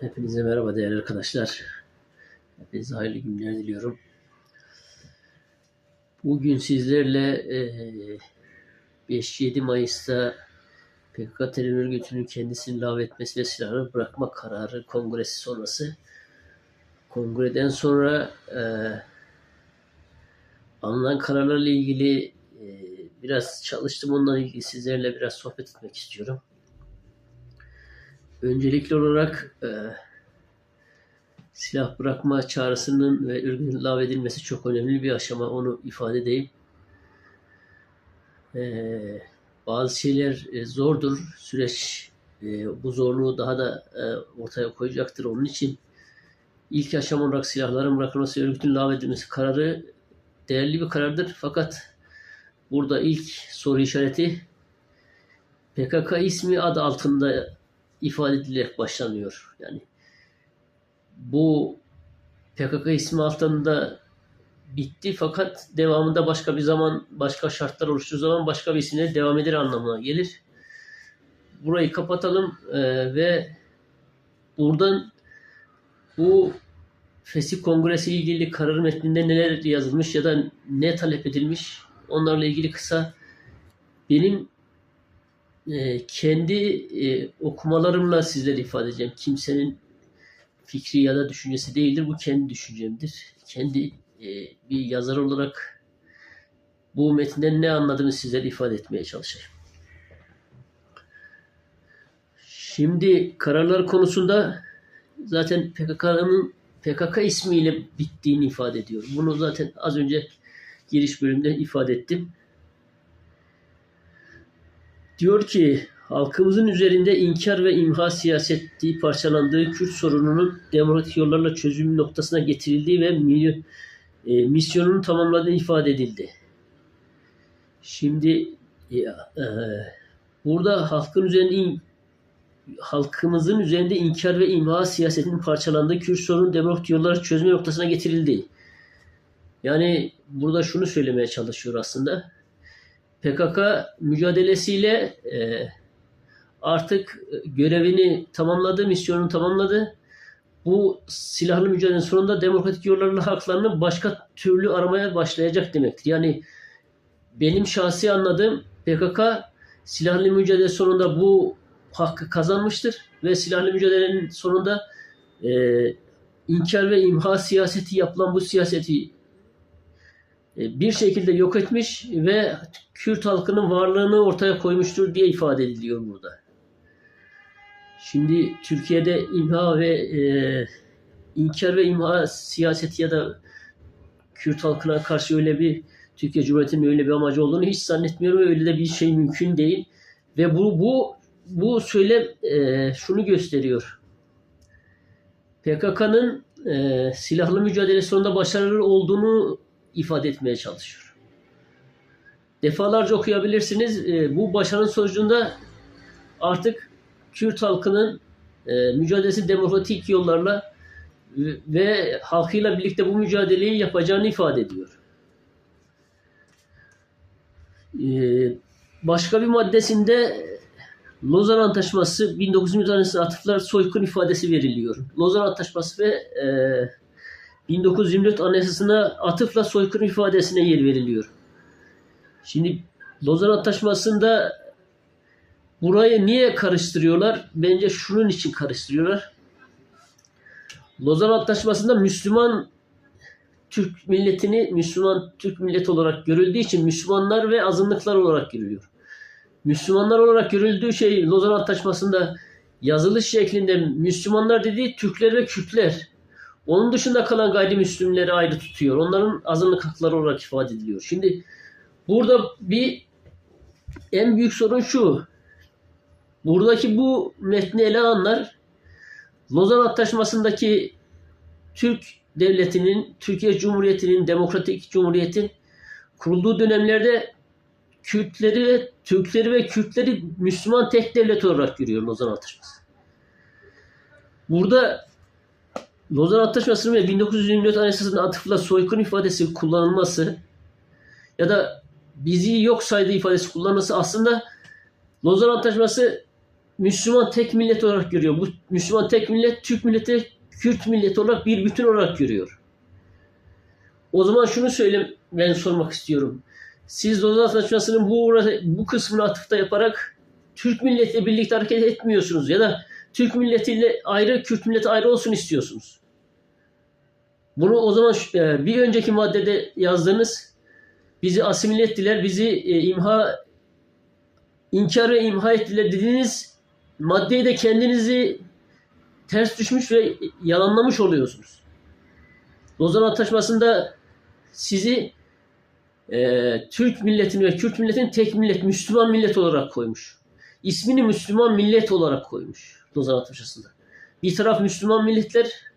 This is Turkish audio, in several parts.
Hepinize merhaba değerli arkadaşlar. Hepinize hayırlı günler diliyorum. Bugün sizlerle eee, 5-7 Mayıs'ta PKK terör örgütünün kendisini lağvetmesi ve silahını bırakma kararı kongresi sonrası kongreden sonra eee alınan kararlarla ilgili eee, biraz çalıştım. Onunla ilgili sizlerle biraz sohbet etmek istiyorum. Öncelikli olarak e, silah bırakma çağrısının ve örgütün lağvedilmesi çok önemli bir aşama. Onu ifade edeyim. E, bazı şeyler e, zordur. Süreç e, bu zorluğu daha da e, ortaya koyacaktır. Onun için ilk aşama olarak silahların bırakılması ve örgütün lağvedilmesi kararı değerli bir karardır. Fakat burada ilk soru işareti PKK ismi adı altında ifade edilerek başlanıyor. Yani bu PKK ismi altında bitti fakat devamında başka bir zaman başka şartlar oluştuğu zaman başka bir isimle devam eder anlamına gelir. Burayı kapatalım eee, ve buradan bu Fesih Kongresi ile ilgili karar metninde neler yazılmış ya da ne talep edilmiş onlarla ilgili kısa benim e, kendi e, okumalarımla sizlere ifade edeceğim. Kimsenin fikri ya da düşüncesi değildir. Bu kendi düşüncemdir. Kendi e, bir yazar olarak bu metinden ne anladığımı sizlere ifade etmeye çalışayım. Şimdi kararlar konusunda zaten PKK'nın PKK ismiyle bittiğini ifade ediyor. Bunu zaten az önce giriş bölümünde ifade ettim. Diyor ki halkımızın üzerinde inkar ve imha siyaseti parçalandığı Kürt sorununun demokratik yollarla çözüm noktasına getirildiği ve milyon, e, misyonunu tamamladığı ifade edildi. Şimdi ya, e, burada halkın üzerinde in- halkımızın üzerinde inkar ve imha siyasetinin parçalandığı Kürt sorunun demokratik yollarla çözme noktasına getirildi. Yani burada şunu söylemeye çalışıyor aslında. PKK mücadelesiyle e, artık görevini tamamladı, misyonunu tamamladı. Bu silahlı mücadelenin sonunda demokratik yollarla haklarını başka türlü aramaya başlayacak demektir. Yani benim şahsi anladığım PKK silahlı mücadele sonunda bu hakkı kazanmıştır ve silahlı mücadelenin sonunda e, inkar ve imha siyaseti yapılan bu siyaseti bir şekilde yok etmiş ve Kürt halkının varlığını ortaya koymuştur diye ifade ediliyor burada. Şimdi Türkiye'de imha ve e, inkar ve imha siyaseti ya da Kürt halkına karşı öyle bir Türkiye Cumhuriyeti'nin öyle bir amacı olduğunu hiç zannetmiyorum ve öyle de bir şey mümkün değil. Ve bu bu bu söylem e, şunu gösteriyor. PKK'nın e, silahlı mücadele sonunda başarılı olduğunu ifade etmeye çalışıyor. Defalarca okuyabilirsiniz. E, bu başarının sonucunda artık Kürt halkının e, mücadelesi demokratik yollarla ve, halkıyla birlikte bu mücadeleyi yapacağını ifade ediyor. E, başka bir maddesinde Lozan Antlaşması 1900 Anayasası'na atıflar soykırım ifadesi veriliyor. Lozan Antlaşması ve e, 1924 Anayasası'na atıfla soykırım ifadesine yer veriliyor. Şimdi Lozan Antlaşması'nda burayı niye karıştırıyorlar? Bence şunun için karıştırıyorlar. Lozan Antlaşması'nda Müslüman Türk milletini Müslüman Türk milleti olarak görüldüğü için Müslümanlar ve azınlıklar olarak görülüyor. Müslümanlar olarak görüldüğü şey Lozan Antlaşması'nda yazılış şeklinde Müslümanlar dediği Türkler ve Kürtler. Onun dışında kalan gayrimüslimleri ayrı tutuyor. Onların azınlık hakları olarak ifade ediliyor. Şimdi burada bir en büyük sorun şu. Buradaki bu metni ele alanlar Lozan Antlaşması'ndaki Türk devletinin, Türkiye Cumhuriyeti'nin, Demokratik Cumhuriyet'in kurulduğu dönemlerde Kürtleri, Türkleri ve Kürtleri Müslüman tek devlet olarak görüyor Lozan Antlaşması. Burada Lozan Antlaşması'nın ve 1924 Anayasası'nın atıfla soykırım ifadesi kullanılması ya da bizi yok saydığı ifadesi kullanılması aslında Lozan Antlaşması Müslüman tek millet olarak görüyor. Bu Müslüman tek millet Türk milleti Kürt milleti olarak bir bütün olarak görüyor. O zaman şunu söyle ben sormak istiyorum. Siz Lozan Antlaşması'nın bu, bu kısmını atıfta yaparak Türk milletiyle birlikte hareket etmiyorsunuz ya da Türk milletiyle ayrı, Kürt milleti ayrı olsun istiyorsunuz. Bunu o zaman e, bir önceki maddede yazdığınız bizi asimile ettiler, bizi e, imha inkar ve imha ettiler dediğiniz maddeyi de kendinizi ters düşmüş ve yalanlamış oluyorsunuz. Lozan Antlaşması'nda sizi e, Türk milletini ve Kürt milletini tek millet, Müslüman millet olarak koymuş. İsmini Müslüman millet olarak koymuş Lozan Antlaşması'nda. Bir taraf Müslüman milletler,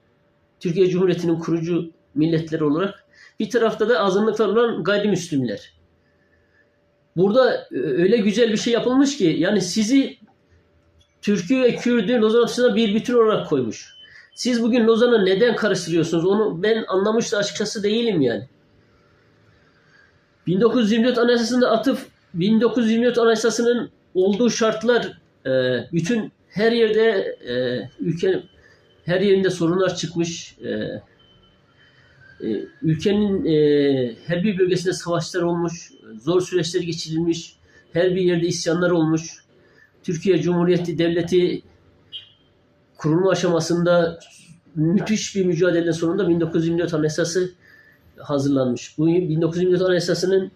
Türkiye Cumhuriyeti'nin kurucu milletleri olarak, bir tarafta da azınlıklar olan gayrimüslimler. Burada e, öyle güzel bir şey yapılmış ki yani sizi Türk'ü ve Kürt'ü Lozan Antlaşması'na bir bütün olarak koymuş. Siz bugün Lozan'ı neden karıştırıyorsunuz? Onu ben anlamış da açıkçası değilim yani. 1924 Anayasası'nda atıf 1924 Anayasası'nın olduğu şartlar e, bütün her yerde e, ülke her yerinde sorunlar çıkmış. E, e, ülkenin e, her bir bölgesinde savaşlar olmuş, zor süreçler geçirilmiş, her bir yerde isyanlar olmuş. Türkiye Cumhuriyeti Devleti kurulma aşamasında müthiş bir mücadelenin sonunda 1924 Anayasası hazırlanmış. Bu 1924 Anayasası'nın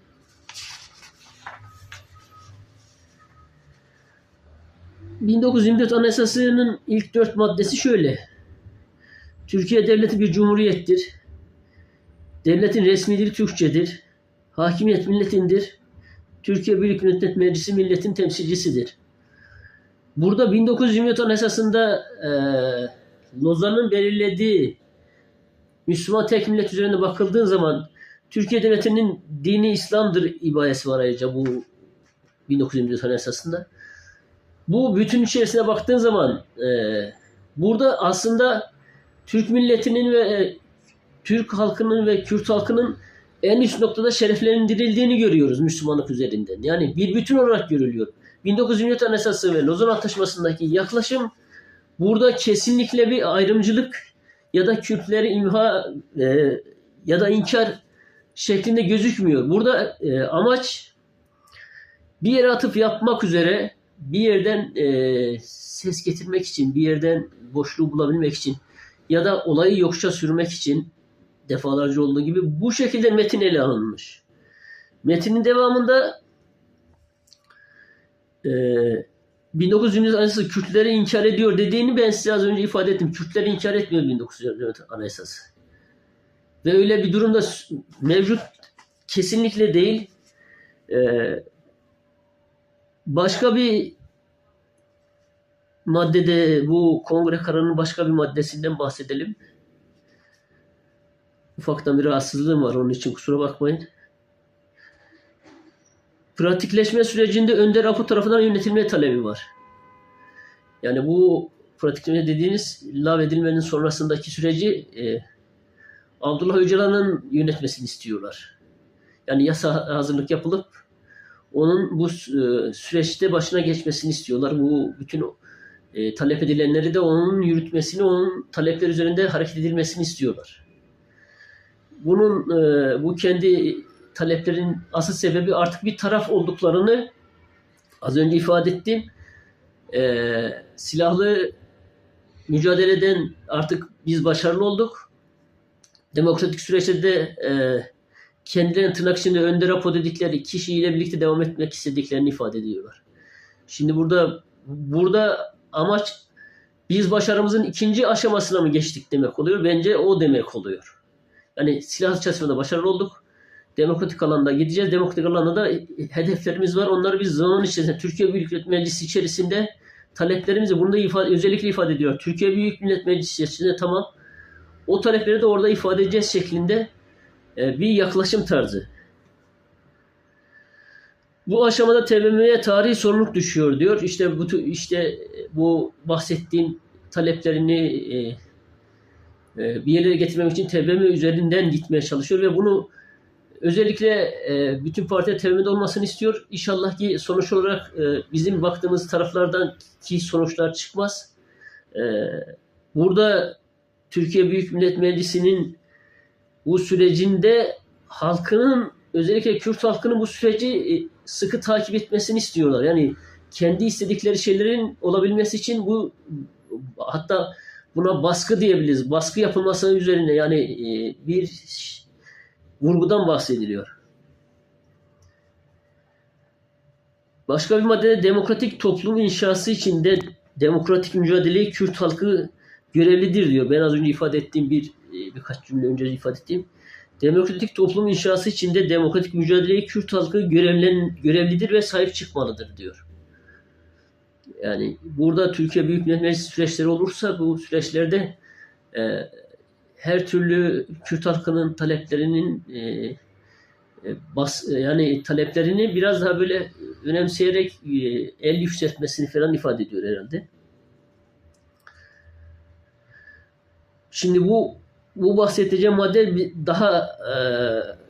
...1924 Anayasası'nın ilk dört maddesi şöyle. Türkiye Devleti bir cumhuriyettir. Devletin resmi dili Türkçedir. Hakimiyet milletindir. Türkiye Büyük Millet Meclisi milletin temsilcisidir. Burada 1924 Anayasası'nda e, Lozan'ın belirlediği Müslüman tek millet üzerine bakıldığın zaman Türkiye Devleti'nin dini İslam'dır ibaresi var ayrıca bu 1924 Anayasası'nda. Bu bütün içerisine baktığın zaman e, burada aslında Türk milletinin ve e, Türk halkının ve Kürt halkının en üst noktada şereflendirildiğini görüyoruz Müslümanlık üzerinden. Yani bir bütün olarak görülüyor. 1924 Anayasası ve Lozan Antlaşması'ndaki yaklaşım burada kesinlikle bir ayrımcılık ya da Kürtleri imha e, ya da inkar şeklinde gözükmüyor. Burada e, amaç bir yere atıp yapmak üzere bir yerden e, ses getirmek için, bir yerden boşluğu bulabilmek için ya da olayı yokuşa sürmek için defalarca olduğu gibi bu şekilde metin ele alınmış. Metinin devamında e, 1920 Anayasası Kürtleri inkar ediyor dediğini ben size az önce ifade ettim. Kürtleri inkar etmiyor 1924 Anayasası. Ve öyle bir durumda mevcut kesinlikle değil. E, başka bir maddede bu kongre kararının başka bir maddesinden bahsedelim. Ufaktan bir rahatsızlığım var onun için kusura bakmayın. Pratikleşme sürecinde Önder Apo tarafından yönetilme talebi var. Yani bu pratikleşme dediğiniz lav edilmenin sonrasındaki süreci e, Abdullah Öcalan'ın yönetmesini istiyorlar. Yani yasa hazırlık yapılıp onun bu e, süreçte başına geçmesini istiyorlar. Bu bütün e, talep edilenleri de onun yürütmesini, onun talepler üzerinde hareket edilmesini istiyorlar. Bunun e, bu kendi taleplerin asıl sebebi artık bir taraf olduklarını az önce ifade ettim. E, silahlı mücadeleden artık biz başarılı olduk. Demokratik süreçte de e, kendilerinin tırnak içinde önde rapo dedikleri kişiyle birlikte devam etmek istediklerini ifade ediyorlar. Şimdi burada burada amaç biz başarımızın ikinci aşamasına mı geçtik demek oluyor. Bence o demek oluyor. Yani silahlı çatışmada başarılı olduk. Demokratik alanda gideceğiz. Demokratik alanda da hedeflerimiz var. Onları biz zaman içerisinde Türkiye Büyük Millet Meclisi içerisinde taleplerimizi bunu da ifade, özellikle ifade ediyor. Türkiye Büyük Millet Meclisi içerisinde tamam. O talepleri de orada ifade edeceğiz şeklinde e, bir yaklaşım tarzı. Bu aşamada TBMM'ye tarihi sorumluluk düşüyor diyor. İşte bu işte bu bahsettiğim taleplerini e, e, bir yerlere getirmek için TBMM üzerinden gitmeye çalışıyor ve bunu özellikle e, bütün partiler temelinde olmasını istiyor. İnşallah ki sonuç olarak e, bizim baktığımız taraflardan ki sonuçlar çıkmaz. E, burada Türkiye Büyük Millet Meclisi'nin bu sürecinde halkının özellikle Kürt halkının bu süreci e, sıkı takip etmesini istiyorlar. Yani kendi istedikleri şeylerin olabilmesi için bu hatta buna baskı diyebiliriz. Baskı yapılması üzerine yani e, bir vurgudan bahsediliyor. Başka bir maddede demokratik toplum inşası içinde demokratik mücadeleye Kürt halkı görevlidir diyor. Ben az önce ifade ettiğim bir e, birkaç cümle önce ifade ettiğim. Demokratik toplum inşası içinde demokratik mücadeleye Kürt halkı görevlidir ve sahip çıkmalıdır diyor. Yani burada Türkiye Büyük Millet Meclisi süreçleri olursa bu süreçlerde e, her türlü Kürt halkının taleplerinin e, e, bas, yani taleplerini biraz daha böyle önemseyerek e, el yükseltmesini falan ifade ediyor herhalde. Şimdi bu bu bahsedeceğim madde daha e,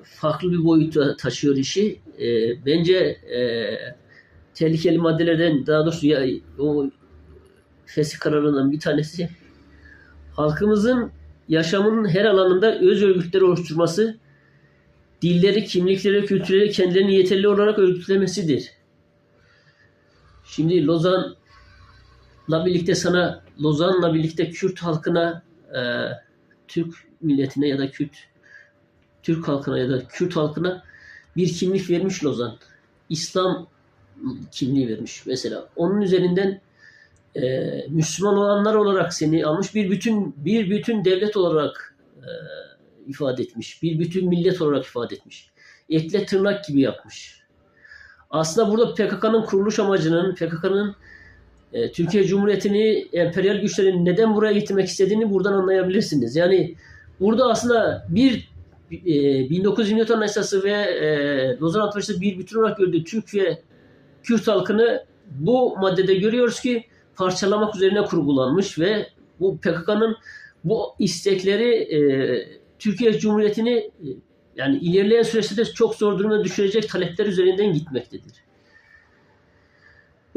farklı bir boyuta taşıyor işi. E, bence e, tehlikeli maddelerden daha doğrusu ya, o fesih kararından bir tanesi halkımızın yaşamının her alanında öz örgütleri oluşturması, dilleri, kimlikleri, kültürleri kendilerini yeterli olarak örgütlemesidir. Şimdi Lozan'la birlikte sana, Lozan'la birlikte Kürt halkına, e, Türk milletine ya da Kürt Türk halkına ya da Kürt halkına bir kimlik vermiş Lozan. İslam kimliği vermiş mesela. Onun üzerinden e, Müslüman olanlar olarak seni almış bir bütün bir bütün devlet olarak e, ifade etmiş. Bir bütün millet olarak ifade etmiş. Etle tırnak gibi yapmış. Aslında burada PKK'nın kuruluş amacının PKK'nın e, Türkiye Cumhuriyeti'ni emperyal güçlerin neden buraya getirmek istediğini buradan anlayabilirsiniz. Yani burada aslında bir e, 1924 Anayasası ve e, Lozan Antlaşması bir bütün olarak gördüğü Türk ve Kürt halkını bu maddede görüyoruz ki parçalamak üzerine kurgulanmış ve bu PKK'nın bu istekleri e, Türkiye Cumhuriyeti'ni e, yani ilerleyen süreçte de çok zor duruma düşürecek talepler üzerinden gitmektedir.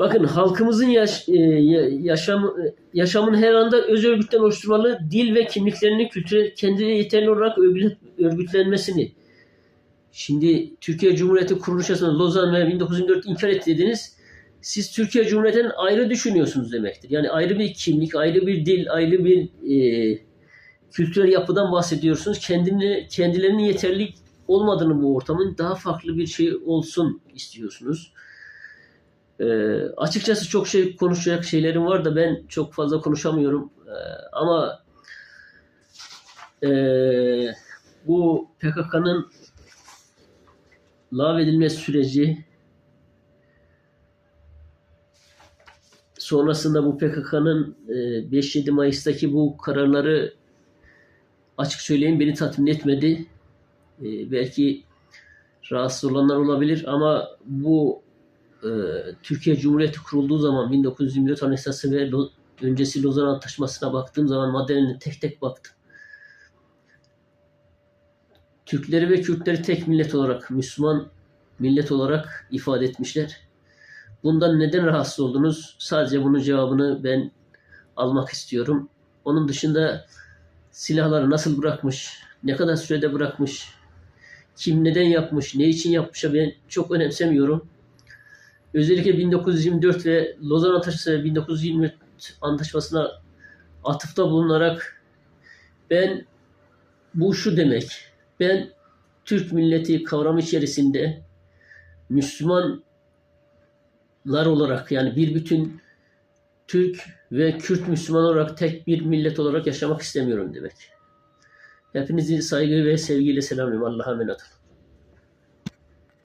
Bakın halkımızın yaş, e, ya- yaşam, yaşamın her anda öz örgütten oluşturmalı dil ve kimliklerini kültüre kendine yeterli olarak örgüt- örgütlenmesini. Şimdi Türkiye Cumhuriyeti kuruluş yasasında Lozan ve 1924 inkar etti dediniz. Siz Türkiye Cumhuriyeti'nden ayrı düşünüyorsunuz demektir. Yani ayrı bir kimlik, ayrı bir dil, ayrı bir e, kültürel yapıdan bahsediyorsunuz. Kendini, kendilerinin yeterli olmadığını bu ortamın daha farklı bir şey olsun istiyorsunuz. Ee, açıkçası çok şey konuşacak şeylerim var da ben çok fazla konuşamıyorum. Ee, ama ee, bu PKK'nın lağvedilme süreci sonrasında bu PKK'nın e, 5-7 Mayıs'taki bu kararları açık söyleyeyim beni tatmin etmedi. E, belki rahatsız olanlar olabilir ama bu e, Türkiye Cumhuriyeti kurulduğu zaman 1924 Anayasası ve Lo- öncesi Lozan Antlaşması'na baktığım zaman maddelerine tek tek baktım. Türkleri ve Kürtleri tek millet olarak, Müslüman millet olarak ifade etmişler. Bundan neden rahatsız oldunuz? Sadece bunun cevabını ben almak istiyorum. Onun dışında silahları nasıl bırakmış, ne kadar sürede bırakmış, kim neden yapmış, ne için yapmışa ben çok önemsemiyorum. Özellikle 1924 ve Lozan Antlaşması ve 1924 Antlaşması'na atıfta bulunarak ben bu şu demek. Ben Türk milleti kavramı içerisinde Müslümanlar olarak yani bir bütün Türk ve Kürt Müslüman olarak tek bir millet olarak yaşamak istemiyorum demek. Hepinizi saygı ve sevgiyle selamlıyorum. Allah'a emanet olun.